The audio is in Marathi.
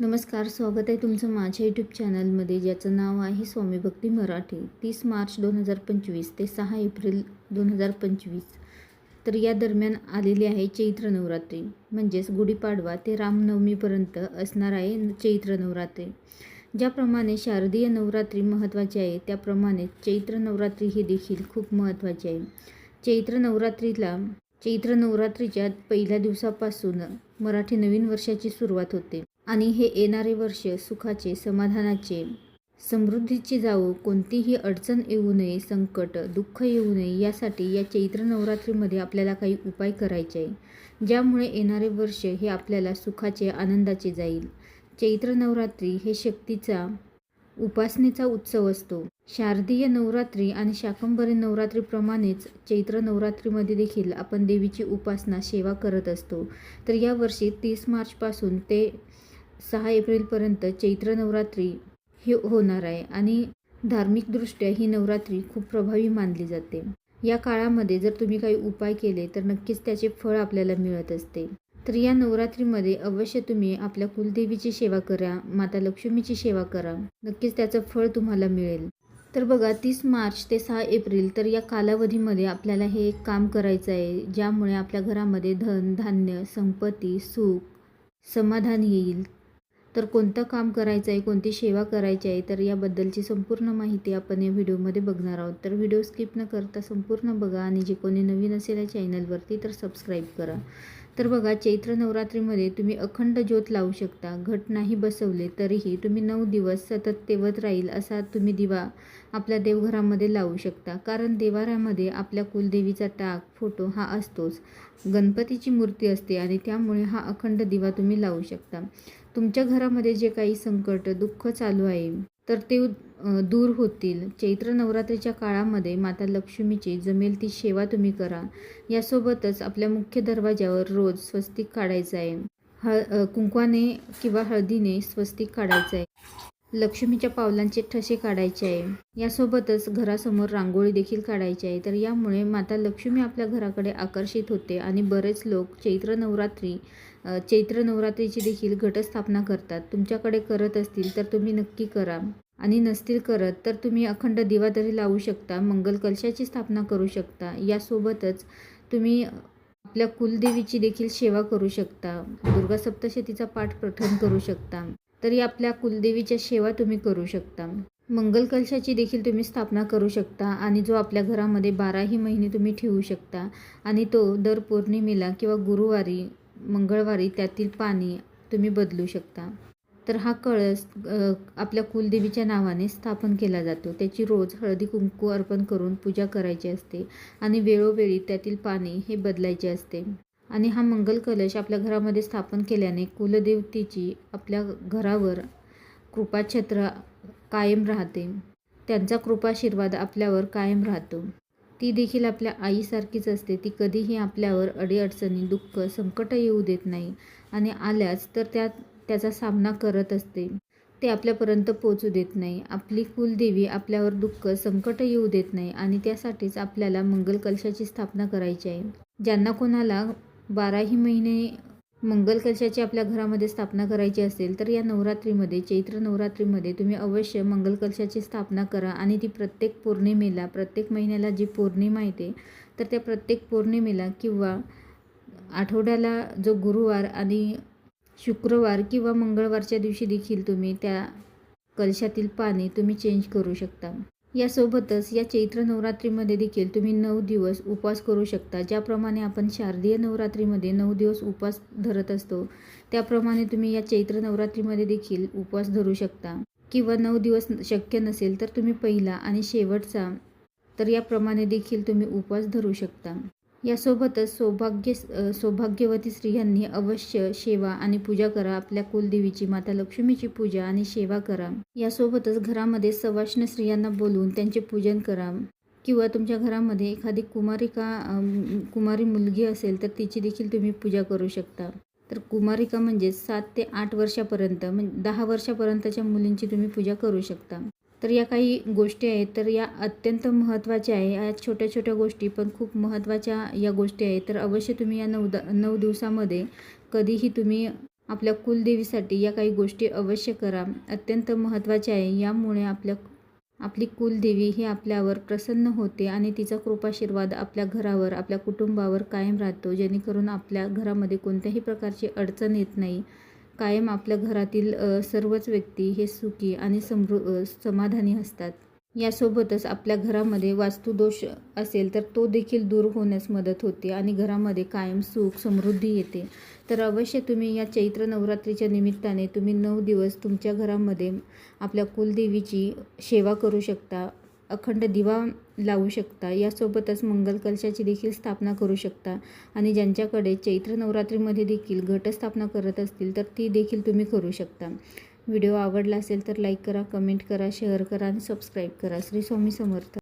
नमस्कार स्वागत आहे तुमचं माझ्या यूट्यूब चॅनलमध्ये ज्याचं नाव आहे स्वामी भक्ती मराठी. तीस मार्च दोन हजार पंचवीस ते सहा एप्रिल दोन हजार पंचवीस. तर या दरम्यान आलेली आहे चैत्र नवरात्री. म्हणजेच गुढीपाडवा ते रामनवमीपर्यंत असणार आहे चैत्र नवरात्री. ज्याप्रमाणे शारदीय नवरात्री महत्त्वाची आहे त्याप्रमाणे चैत्र नवरात्री ही देखील खूप महत्त्वाची आहे. चैत्र नवरात्रीला चैत्र नवरात्रीच्या पहिल्या दिवसापासून मराठी नवीन वर्षाची सुरुवात होते. आणि हे येणारे वर्ष सुखाचे समाधानाचे समृद्धीचे जावो. कोणतीही अडचण येऊ नये संकट दुःख येऊ नये यासाठी या चैत्र नवरात्रीमध्ये आपल्याला काही उपाय करायचे आहे. ज्यामुळे येणारे वर्ष हे आपल्याला सुखाचे आनंदाचे जाईल. चैत्र नवरात्री हे शक्तीचा उपासनेचा उत्सव असतो. शारदीय नवरात्री आणि शाकंभरी नवरात्रीप्रमाणेच चैत्र नवरात्रीमध्ये देखील आपण देवीची उपासना सेवा करत असतो. तर यावर्षी तीस मार्चपासून ते सहा एप्रिलपर्यंत चैत्र नवरात्री ही होणार आहे आणि धार्मिकदृष्ट्या ही नवरात्री खूप प्रभावी मानली जाते. या काळामध्ये जर तुम्ही काही उपाय केले तर नक्कीच त्याचे फळ आपल्याला मिळत असते. तर या नवरात्रीमध्ये अवश्य तुम्ही आपल्या कुलदेवीची सेवा करा माता लक्ष्मीची सेवा करा. नक्कीच त्याचं फळ तुम्हाला मिळेल. तर बघा तीस मार्च ते सहा एप्रिल तर या कालावधीमध्ये आपल्याला हे एक काम करायचं आहे ज्यामुळे आपल्या घरामध्ये धन धान्य संपत्ती सुख समाधान येईल. तर कोणतं काम करायचं आहे कोणती सेवा करायची आहे तर याबद्दलची संपूर्ण माहिती आपण या व्हिडिओमध्ये बघणार आहोत. तर व्हिडिओ स्किप न करता संपूर्ण बघा आणि जे कोणी नवीन असेल या चॅनलवरती तर सबस्क्राईब करा. तर बघा चैत्र नवरात्रीमध्ये तुम्ही अखंड ज्योत लावू शकता. घट नाही बसवले तरीही तुम्ही नऊ दिवस सतत तेवत राहील असा तुम्ही दिवा आपल्या देवघरामध्ये लावू शकता. कारण देवाऱ्यामध्ये आपल्या कुलदेवीचा टाक फोटो हा असतोच. गणपतीची मूर्ती असते आणि त्यामुळे हा अखंड दिवा तुम्ही लावू शकता. तुमच्या घरामध्ये जे काही संकट दुःख चालू आहे तर ते दूर होतील. चैत्र नवरात्रीच्या काळामध्ये माता लक्ष्मीची जमेल ती सेवा तुम्ही करा. यासोबतच आपल्या मुख्य दरवाज्यावर रोज स्वस्तिक काढायचं आहे. हळ कुंकवाने किंवा हळदीने स्वस्तिक काढायचं आहे. लक्ष्मीच्या पावलांचे ठसे काढायचे आहे. यासोबतच घरासमोर रांगोळी देखील काढायची आहे. तर यामुळे माता लक्ष्मी आपल्या घराकडे आकर्षित होते आणि बरेच लोक चैत्र नवरात्री चैत्र नवरात्रीची देखील घटस्थापना करतात. तुमच्याकडे करत असतील तर तुम्ही नक्की करा. आणि नसतील करत तर तुम्ही अखंड दिवा तरी लावू शकता मंगल कलशाची स्थापना करू शकता. यासोबतच तुम्ही आपल्या कुलदेवीची देखील सेवा करू शकता. दुर्गा सप्तशतीचा पाठ पठण करू शकता. तरी आपल्या कुलदेवीच्या सेवा तुम्ही करू शकता. मंगल कलशाची देखील तुम्ही स्थापना करू शकता आणि जो आपल्या घरामध्ये बाराही महिने तुम्ही ठेवू शकता. आणि तो दर पौर्णिमेला किंवा गुरुवारी मंगळवारी त्यातील पाणी तुम्ही बदलू शकता. तर हा कळस आपल्या कुलदेवीच्या नावाने स्थापन केला जातो. त्याची रोज हळदी कुंकू अर्पण करून पूजा करायची असते आणि वेळोवेळी त्यातील पाणी हे बदलायचे असते. आणि हा मंगल कलश आपल्या घरामध्ये स्थापन केल्याने कुलदेवतेची आपल्या घरावर कृपाछत्र कायम राहते. त्यांचा कृपाशीर्वाद आपल्यावर कायम राहतो. ती देखील आपल्या आईसारखीच असते. ती कधीही आपल्यावर अडीअडचणी दुःख संकट येऊ देत नाही आणि आल्याच तर त्यात त्याचा सामना करत असते. ते आपल्यापर्यंत पोचू देत नाही. आपली कुलदेवी आपल्यावर दुःख संकट येऊ देत नाही आणि त्यासाठीच आपल्याला मंगल कलशाची स्थापना करायची आहे. ज्यांना कोणाला बाराही महिने मंगल कलशाची आपल्या घरामध्ये स्थापना करायची असेल तर या नवरात्रीमध्ये चैत्र नवरात्रीमध्ये तुम्ही अवश्य मंगल कलशाची स्थापना करा आणि ती प्रत्येक पौर्णिमेला प्रत्येक महिन्याला जी पौर्णिमा येते तर त्या प्रत्येक पौर्णिमेला किंवा आठवड्याला जो गुरुवार आणि शुक्रवार किंवा मंगळवारच्या दिवशी देखील तुम्ही त्या कलशातील पाणी तुम्ही चेंज करू शकता. यासोबतच या चैत्र नवरात्रीमध्ये देखील तुम्ही नऊ दिवस उपवास करू शकता. ज्याप्रमाणे आपण शारदीय नवरात्रीमध्ये नऊ दिवस उपवास धरत असतो त्याप्रमाणे तुम्ही या चैत्र नवरात्रीमध्ये देखील उपवास धरू शकता. किंवा नऊ दिवस शक्य नसेल तर तुम्ही पहिला आणि शेवटचा तर याप्रमाणे देखील तुम्ही उपवास धरू शकता. यासोबतच सौभाग्य सौभाग्यवती स्त्रियांनी अवश्य सेवा आणि पूजा करा. आपल्या कुलदेवीची माता लक्ष्मीची पूजा आणि सेवा करा. यासोबतच घरामध्ये सवाष्ण स्त्रियांना बोलवून त्यांचे पूजन करा. किंवा तुमच्या घरामध्ये एखादी कुमारिका कुमारी मुलगी असेल तर तिची देखील तुम्ही पूजा करू शकता. तर कुमारिका म्हणजे सात ते आठ वर्षापर्यंत म्हणजे दहा वर्षापर्यंतच्या मुलींची तुम्ही पूजा करू शकता. तर या काही गोष्टी आहेत तर या अत्यंत महत्त्वाच्या आहे. या छोट्या छोट्या गोष्टी पण खूप महत्त्वाच्या या गोष्टी आहेत. तर अवश्य तुम्ही या नऊ द नऊ दिवसामध्ये कधीही तुम्ही आपल्या कुलदेवीसाठी या काही गोष्टी अवश्य करा. अत्यंत महत्त्वाच्या आहे. यामुळे आपल्या आपली कुलदेवी ही आपल्यावर प्रसन्न होते आणि तिचा कृपाशीर्वाद आपल्या घरावर आपल्या कुटुंबावर कायम राहतो. जेणेकरून आपल्या घरामध्ये कोणत्याही प्रकारची अडचण येत नाही. कायम आपल्या घरातील सर्वच व्यक्ती हे सुखी आणि समृ समाधानी असतात. यासोबतच आपल्या घरामध्ये वास्तुदोष असेल तर तो देखील दूर होण्यास मदत होते आणि घरामध्ये कायम सुख समृद्धी येते. तर अवश्य तुम्ही या चैत्र नवरात्रीच्या निमित्ताने तुम्ही नऊ दिवस तुमच्या घरामध्ये आपल्या कुलदेवीची सेवा करू शकता. अखंड दिवा लावू शकता. यासोबतच मंगल कलशाची देखील स्थापना करू शकता. आणि ज्यांच्याकडे चैत्र नवरात्रीमध्ये देखील घटस्थापना करत असतील तर ती देखील तुम्ही करू शकता. व्हिडिओ आवडला असेल तर लाईक करा कमेंट करा शेअर करा आणि सबस्क्राईब करा. श्री स्वामी समर्थ.